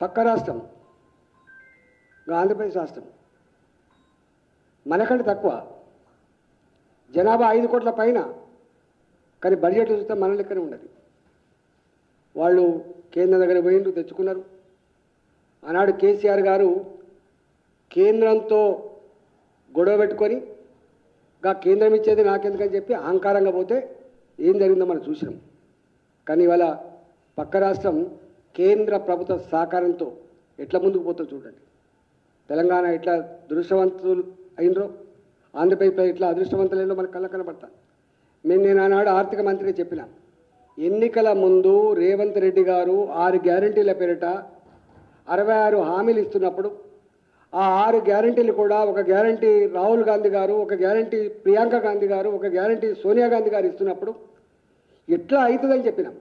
పక్క రాష్ట్రం ఇంకా ఆంధ్రప్రదేశ్ రాష్ట్రం మనకంటే తక్కువ. జనాభా ఐదు కోట్ల పైన కానీ బడ్జెట్ చూస్తే మన లెక్కనే ఉండదు వాళ్ళు కేంద్రం దగ్గర పోయిండ్రు తెచ్చుకున్నారు. ఆనాడు కేసీఆర్ గారు కేంద్రంతో గొడవ పెట్టుకొని గా కేంద్రం ఇచ్చేది నాకెందుకని చెప్పి అహంకారంగా పోతే ఏం జరిగిందో మనం చూసినాం. కానీ ఇవాళ పక్క రాష్ట్రం కేంద్ర ప్రభుత్వ సహకారంతో ఎట్లా ముందుకు పోతుందో చూడండి. తెలంగాణ ఎట్లా దృష్టవంతులు అయినరో ఆంధ్రప్రదేశ్ ఎట్లా అదృష్టవంతులైనో మనకు కళ్ళ కనబడతా మేము నేను ఆనాడు ఆర్థిక మంత్రిగా చెప్పిన ఎన్నికల ముందు రేవంత్ రెడ్డి గారు ఆరు గ్యారంటీల పేరిట అరవై ఆరు హామీలు ఇస్తున్నప్పుడు ఆ ఆరు గ్యారంటీలు కూడా ఒక గ్యారంటీ రాహుల్ గాంధీ గారు ఒక గ్యారంటీ ప్రియాంక గాంధీ గారు ఒక గ్యారంటీ సోనియా గాంధీ గారు ఇస్తున్నప్పుడు ఎట్లా అవుతుందని చెప్పినాం.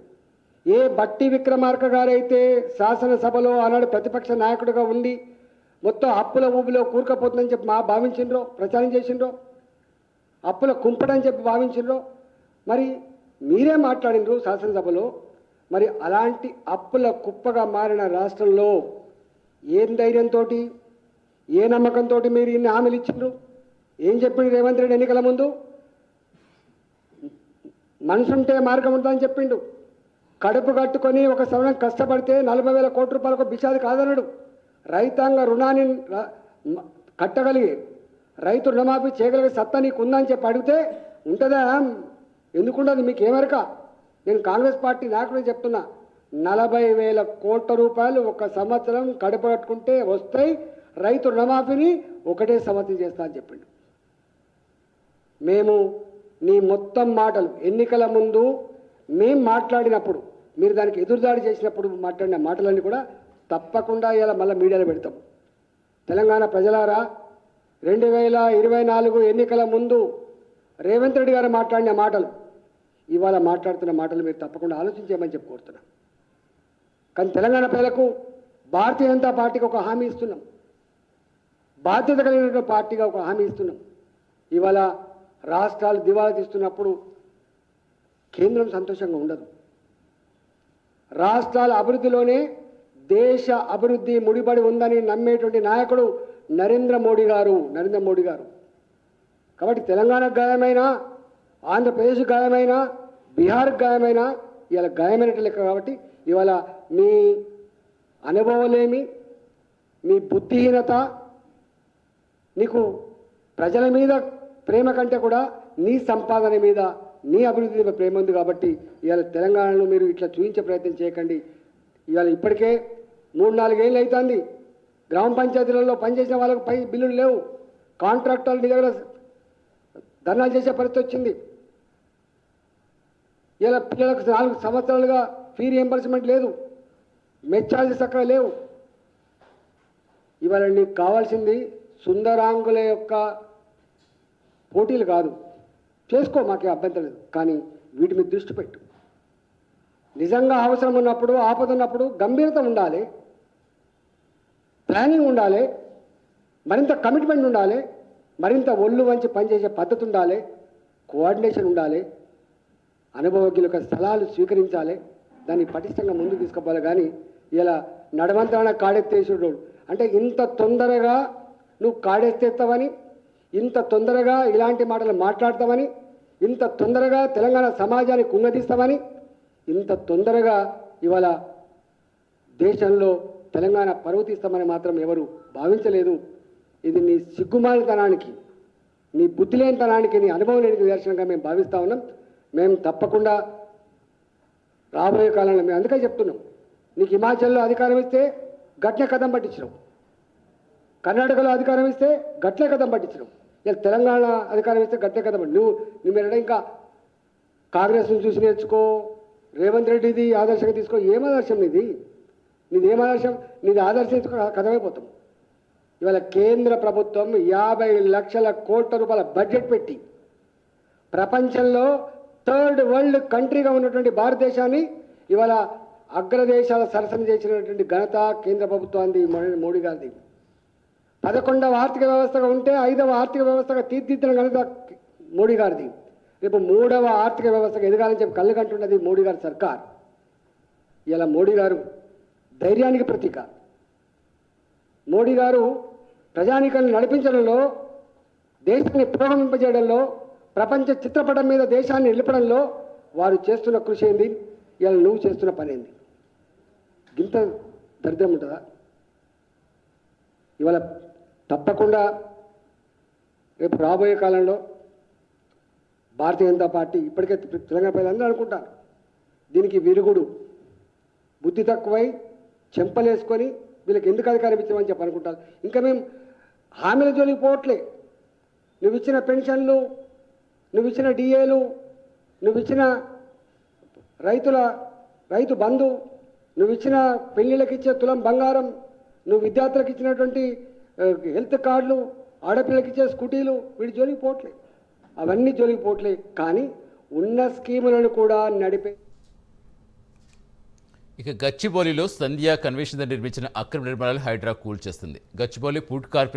ఏ బట్టి విక్రమార్క గారైతే శాసనసభలో ఆనాడు ప్రతిపక్ష నాయకుడిగా ఉండి మొత్తం అప్పుల ఊబిలో కూరుకపోతుందని చెప్పి మా భావించిండ్రో ప్రచారం చేసిండ్రో అప్పుల కుంపడని చెప్పి భావించిండ్రో మరి మీరే మాట్లాడిండ్రు శాసనసభలో మరి అలాంటి అప్పుల కుప్పగా మారిన రాష్ట్రంలో ఏం ధైర్యంతో ఏ నమ్మకంతో మీరు ఇన్ని హామీలు ఇచ్చిండ్రు? ఏం చెప్పిండు రేవంత్ రెడ్డి ఎన్నికల ముందు? మనుషుంటే మార్గం ఉంటుందని చెప్పిండు. కడుపు కట్టుకొని ఒక సంవత్సరం కష్టపడితే నలభై వేల కోట్ల రూపాయలకు బిషాది కాదన్నాడు. రైతాంగ రుణాన్ని కట్టగలిగి రైతు రుణమాఫీ చేయగలిగే సత్తా నీకు ఉందని చెప్పి అడిగితే ఉంటుందా ఎందుకుండదు మీకు ఏమరక నేను కాంగ్రెస్ పార్టీ నాయకుడు చెప్తున్నా. నలభై వేల కోట్ల రూపాయలు ఒక సంవత్సరం కడుపు కట్టుకుంటే వస్తాయి రైతు రుణమాఫీని ఒకటే సంవత్సరం చేస్తా అని చెప్పిండు. మేము నీ మొత్తం మాటలు ఎన్నికల ముందు మేము మాట్లాడినప్పుడు మీరు దానికి ఎదురుదాడి చేసినప్పుడు మాట్లాడిన మాటలన్నీ కూడా తప్పకుండా ఇలా మళ్ళీ మీడియాలో పెడతాం. తెలంగాణ ప్రజలారా రెండు వేల ఇరవై నాలుగు ఎన్నికల ముందు రేవంత్ రెడ్డి గారు మాట్లాడిన మాటలు ఇవాళ మాట్లాడుతున్న మాటలు మీరు తప్పకుండా ఆలోచించేయమని చెప్పి కోరుతున్నాం. కానీ తెలంగాణ ప్రజలకు భారతీయ జనతా పార్టీకి ఒక హామీ ఇస్తున్నాం. బాధ్యత కలిగినటువంటి పార్టీగా ఒక హామీ ఇస్తున్నాం. ఇవాళ రాష్ట్రాలు దివాలా తీస్తున్నప్పుడు కేంద్రం సంతోషంగా ఉండదు. రాష్ట్రాల అభివృద్ధిలోనే దేశ అభివృద్ధి ముడిపడి ఉందని నమ్మేటువంటి నాయకుడు నరేంద్ర మోడీ గారు నరేంద్ర మోడీ గారు. కాబట్టి తెలంగాణకు గాయమైనా ఆంధ్రప్రదేశ్ గాయమైనా బీహార్కి గాయమైనా ఇవాళ గాయమైనట్టు లెక్క కాబట్టి ఇవాళ మీ అనుభవలేమి మీ బుద్ధిహీనత నీకు ప్రజల మీద ప్రేమ కంటే కూడా నీ సంపాదన మీద నీ అభివృద్ధి ప్రేమ ఉంది కాబట్టి ఇవాళ తెలంగాణలో మీరు ఇట్లా చూపించే ప్రయత్నం చేయకండి. ఇవాళ ఇప్పటికే మూడు నాలుగేళ్ళు అవుతుంది గ్రామ పంచాయతీలలో పనిచేసిన వాళ్ళకి పై బిల్లులు లేవు. కాంట్రాక్టర్లు నీ దగ్గర ధర్నాలు చేసే పరిస్థితి వచ్చింది. ఇలా పిల్లలకు నాలుగు సంవత్సరాలుగా ఫీ రియంబర్స్మెంట్ లేదు. మెచ్చాల్సి చక్కగా లేవు. ఇవాళ నీకు కావాల్సింది సుందరాంగుల యొక్క పోటీలు కాదు. చేసుకో మాకే అభ్యంతరం లేదు. కానీ వీటి మీద దృష్టి పెట్టు. నిజంగా అవసరం ఉన్నప్పుడు ఆపద ఉన్నప్పుడు గంభీరత ఉండాలి. ప్లానింగ్ ఉండాలి. మరింత కమిట్మెంట్ ఉండాలి. మరింత ఒళ్ళు వంచి పనిచేసే పద్ధతి ఉండాలి. కోఆర్డినేషన్ ఉండాలి. అనుభవజ్ఞుల యొక్క స్థలాలు స్వీకరించాలి. దాన్ని పటిష్టంగా ముందుకు తీసుకుపోవాలి. కానీ ఇలా నడవంతరాన కాడెత్తేసుడు అంటే ఇంత తొందరగా నువ్వు కాడెత్తేస్తావని ఇంత తొందరగా ఇలాంటి మాటలు మాట్లాడతామని ఇంత తొందరగా తెలంగాణ సమాజాన్ని కుంగదీస్తామని ఇంత తొందరగా ఇవాళ దేశంలో తెలంగాణ పర్వతిస్తామని మాత్రం ఎవరు భావించలేదు. ఇది నీ సిగ్గుమాలితనానికి నీ బుద్ధి లేనితనానికి నీ అనుభవం లేని నిదర్శనంగా మేము భావిస్తా ఉన్నాం. మేము తప్పకుండా రాబోయే కాలంలో మేము అందుకే చెప్తున్నాం. నీకు హిమాచల్లో అధికారం ఇస్తే గట్ల కథం పట్టించినాం కర్ణాటకలో అధికారం ఇస్తే గట్ల కథం పట్టించినాం నేను తెలంగాణ అధికారం ఇస్తే గట్టే కథం నువ్వు నువ్వు ఎక్కడ ఇంకా కాంగ్రెస్ని చూసి నేర్చుకో రేవంత్ రెడ్డిది ఆదర్శంగా తీసుకో ఏం ఆదర్శం నీది? నీది ఏం ఆదర్శం? నీది ఆదర్శం కథమైపోతాం ఇవాళ కేంద్ర ప్రభుత్వం యాభై లక్షల కోట్ల రూపాయల బడ్జెట్ పెట్టి ప్రపంచంలో థర్డ్ వరల్డ్ కంట్రీగా ఉన్నటువంటి భారతదేశాన్ని ఇవాళ అగ్రదేశాల సరసన చేసినటువంటి ఘనత కేంద్ర ప్రభుత్వాన్ని మోడీ గారిది. పదకొండవ ఆర్థిక వ్యవస్థగా ఉంటే ఐదవ ఆర్థిక వ్యవస్థగా తీర్చిదిద్దిన కనుక మోడీ గారిది. రేపు మూడవ ఆర్థిక వ్యవస్థగా ఎదగాలని చెప్పి కళ్ళకంటున్నది మోడీ గారి సర్కార్. ఇలా మోడీ గారు ధైర్యానికి ప్రతీక. మోడీ గారు ప్రజానీకాన్ని నడిపించడంలో దేశాన్ని పురోగమింపజేయడంలో ప్రపంచ చిత్రపటం మీద దేశాన్ని నిలపడంలో వారు చేస్తున్న కృషి ఏంది? ఇలా నువ్వు చేస్తున్న పని ఏంది? ఇంత దరిద్రం ఉంటుందా? ఇవాళ తప్పకుండా రేపు రాబోయే కాలంలో భారతీయ జనతా పార్టీ ఇప్పటికే తెలంగాణ ప్రజలందరూ అనుకుంటారు. దీనికి విరుగుడు బుద్ధి తక్కువై చెంపలేసుకొని వీళ్ళకి ఎందుకు అధికారం ఇచ్చామని చెప్పి అనుకుంటారు. ఇంకా మేము హామీల జోలికి పోవట్లే. నువ్వు ఇచ్చిన పెన్షన్లు నువ్వు ఇచ్చిన డిఏలు నువ్వు ఇచ్చిన రైతుల రైతు బంధు నువ్వు ఇచ్చిన పెళ్ళిళ్ళకి ఇచ్చే తులం బంగారం నువ్వు విద్యార్థులకు ఇచ్చినటువంటి హెల్త్ కార్డులు ఆడపిల్లకి ఇచ్చే స్కూటీలు వీడి జోలికి పోవట్లే. అవన్నీ జోలికి పోవట్లే. కానీ ఉన్న స్కీములను కూడా నడిపే ఇక గచ్చిబౌలిలో సంధ్యా కన్వెన్షన్ నిర్మించిన అక్రమ నిర్మాణాలు హైడ్రా కూల్ చేస్తుంది. Gachibowli food corporation